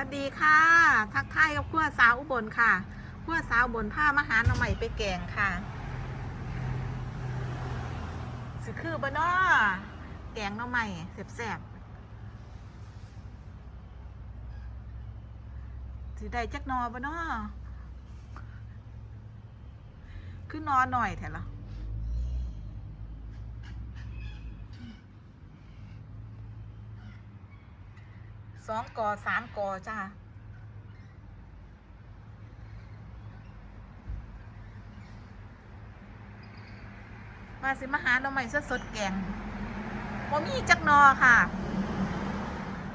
วัสดีค่ะ ทักทายกับขั้วสาวอุบลค่ะขั้วสาวอุบลผ้ามาหาหน่อใหม่ไปแกงค่ะสิคือบ่นอแกงหน่อใหม่แซ่บๆสิได้จักนอบ่นอคือนอหน่อยแถละ สองกอสามกอจ้ามาสิมาหาหน่อใหม่สดๆแกงบ่มีจักนอค่ะ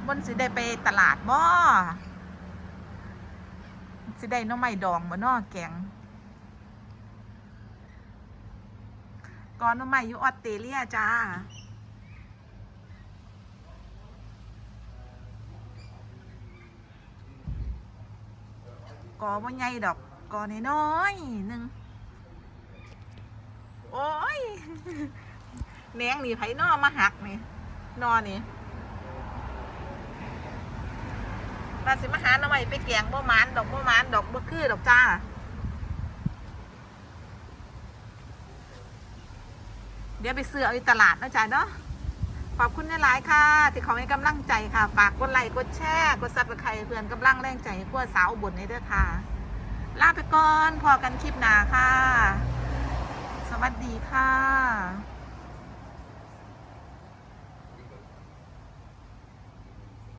บนสิได้ไปตลาดบ่สิได้หน่อไม้ดองบ่นอแกงก่อนหน่อไม้อยู่ออสเตรเลียจ้า กอบ่ใหญ่ดอกกอน้อยๆหนึ่งโอ้ยแหนงนี่ไผนอมาหักนี่นอนี่ปลาสิมาหาหน่อไม้ไปแกงบ่หมานดอกบ่หมานดอกบ่คือดอกจ้าเดี๋ยวไปซื้อเอาตลาดนะจ๊ะเนาะ ขอบคุณหลายๆค่ะ ที่เขาให้กำลังใจค่ะ ฝากกดไลค์กดแชร์กดซับสไครต์เพื่อนกำลังแรงใจให้พวกสาวบุญนี้ด้อค่ะ ลาไปก่อนพอกันคลิปหน้าค่ะ สวัสดีค่ะ